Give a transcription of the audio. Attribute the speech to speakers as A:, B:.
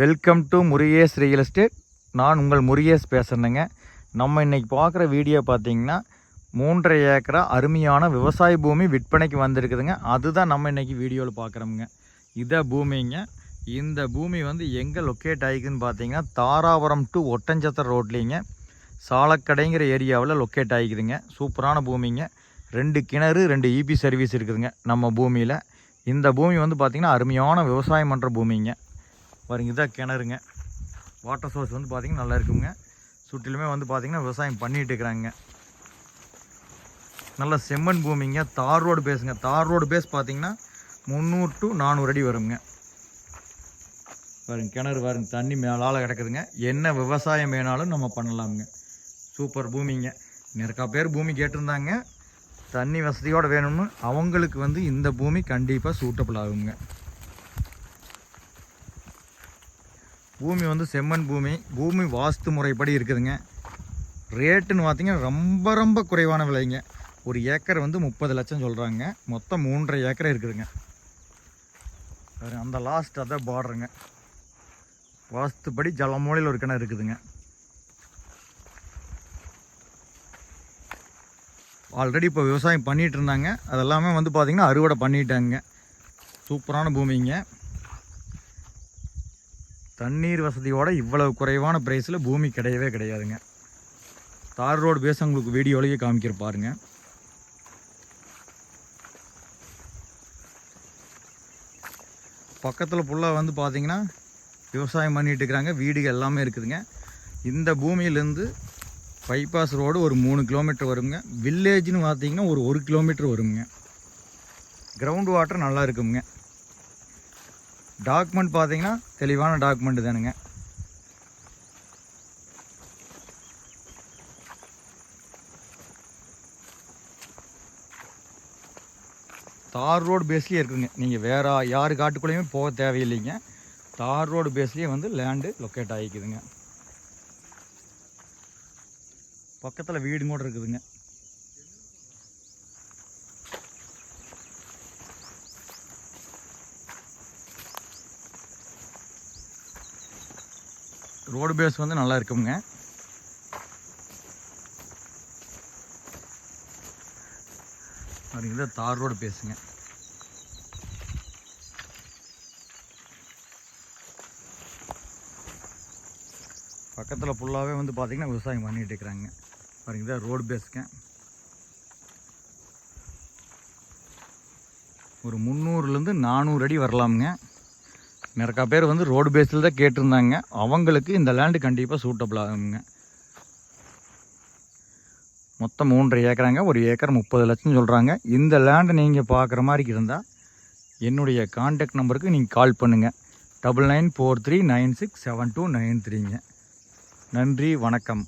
A: Welcome to Murugesh real estate நான் உங்கள் முருகேஷ் பேசுகிறேங்க நம்ம இன்னைக்கு பார்க்குற வீடியோ பார்த்தீங்கன்னா மூன்றரை ஏக்கரா அருமையான விவசாய பூமி விற்பனைக்கு வந்திருக்குதுங்க. அதுதான் நம்ம இன்னைக்கு வீடியோவில் பார்க்குறோமுங்க. இதை பூமிங்க இந்த பூமி வந்து எங்கே லொக்கேட் ஆகிக்குதுன்னு பார்த்தீங்கன்னா தாராபுரம் டு ஒட்டஞ்சத்திர ரோட்லேங்க. சாலக்கடைங்கிற ஏரியாவில் லொக்கேட் ஆகிக்குதுங்க. சூப்பரான பூமிங்க. ரெண்டு கிணறு ரெண்டு இபி சர்வீஸ் இருக்குதுங்க நம்ம பூமியில். இந்த பூமி வந்து பார்த்திங்கன்னா அருமையான விவசாயம் பண்ணுற பூமிங்க. பாருங்க இதான் கிணறுங்க. வாட்டர் சோர்ஸ் வந்து பார்த்திங்கன்னா நல்லா இருக்குங்க. சுற்றிலுமே வந்து பார்த்திங்கன்னா விவசாயம் பண்ணிகிட்டு இருக்கிறாங்க. நல்ல செம்மண் பூமிங்க. தார் ரோடு பேஸுங்க தார் ரோடு பேஸ் பார்த்தீங்கன்னா முந்நூறு டு நானூறு அடி வருங்க. பாருங்க கிணறு பாருங்க தண்ணி மேலால் கிடக்குதுங்க. என்ன விவசாயம் வேணாலும் நம்ம பண்ணலாமுங்க. சூப்பர் பூமிங்க. நிறையா பேர் பூமி கேட்டிருந்தாங்க. தண்ணி வசதியோடு வேணும்னு அவங்களுக்கு வந்து இந்த பூமி கண்டிப்பாக சூட்டபிள் ஆகுங்க. பூமி வந்து செம்மண் பூமி. பூமி வாஸ்து முறைப்படி இருக்குதுங்க. ரேட்டுன்னு பார்த்தீங்கன்னா ரொம்ப ரொம்ப குறைவான விலைங்க. ஒரு ஏக்கர் வந்து முப்பது லட்சம் சொல்கிறாங்க மொத்தம் மூன்றரை ஏக்கர் இருக்குதுங்க. அந்த லாஸ்ட் அதான் பார்டருங்க வாஸ்துப்படி ஜலமூலையில் ஒரு கிணறு இருக்குதுங்க. ஆல்ரெடி இப்போ விவசாயம் பண்ணிகிட்டு இருந்தாங்க. அதெல்லாமே வந்து பார்த்திங்கன்னா அறுவடை பண்ணிட்டாங்க. சூப்பரான பூமிங்க. தண்ணீர் வசதியோட இவ்வளவு குறைவான ப்ரைஸில் பூமி கிடையவே கிடையாதுங்க. தார் ரோடு பேஸ் உங்களுக்கு வீடியோலேயே காமிக்கிற பாருங்க. பக்கத்தில் ஃபுல்லாக வந்து பார்த்தீங்கன்னா விவசாயம் பண்ணிகிட்டு இருக்கிறாங்க. வீடுகள் எல்லாமே இருக்குதுங்க. இந்த பூமியிலேருந்து பைபாஸ் ரோடு ஒரு மூணு கிலோமீட்டர் வருங்க. வில்லேஜ்னு பார்த்தீங்கன்னா ஒரு ஒரு கிலோமீட்டர் வருங்க. கிரவுண்ட் வாட்டர் நல்லா இருக்குங்க. டாக்குமெண்ட் பார்த்தீங்கன்னா தெளிவான டாக்குமெண்ட் தானுங்க. தார் ரோடு பேஸ்லேயே இருக்குதுங்க நீங்கள் வேறு யார் காட்டுக்குள்ளேயுமே போக தேவையில்லைங்க. தார் ரோடு பேஸ்லேயே வந்து லேண்டு லொக்கேட் ஆகிக்குதுங்க. பக்கத்தில் வீடு கூட இருக்குதுங்க. ரோடு பேஸ் வந்து நல்லா இருக்குங்க பாருங்க தார் ரோடு பேசுங்க பக்கத்தில் ஃபுல்லாகவே வந்து பார்த்திங்கன்னா விவசாயம் பண்ணிகிட்டு இருக்கிறாங்க. பாருங்க ரோடு பேஸுங்க. ஒரு முந்நூறுலேருந்து நானூறு அடி வரலாமுங்க. நிறையா பேர் வந்து ரோடு பேஸில் தான் கேட்டிருந்தாங்க. அவங்களுக்கு இந்த லேண்டு கண்டிப்பாக சூட்டபிள் ஆகுங்க. மொத்தம் மூன்றரை ஏக்கராங்க. ஒரு ஏக்கர் முப்பது லட்சம் சொல்கிறாங்க இந்த லேண்டு நீங்கள் பார்க்குற மாதிரி இருந்தால் என்னுடைய காண்டாக்ட் நம்பருக்கு நீங்கள் கால் பண்ணுங்கள் double nine four three nine six seven two nine த்ரீங்க நன்றி வணக்கம்.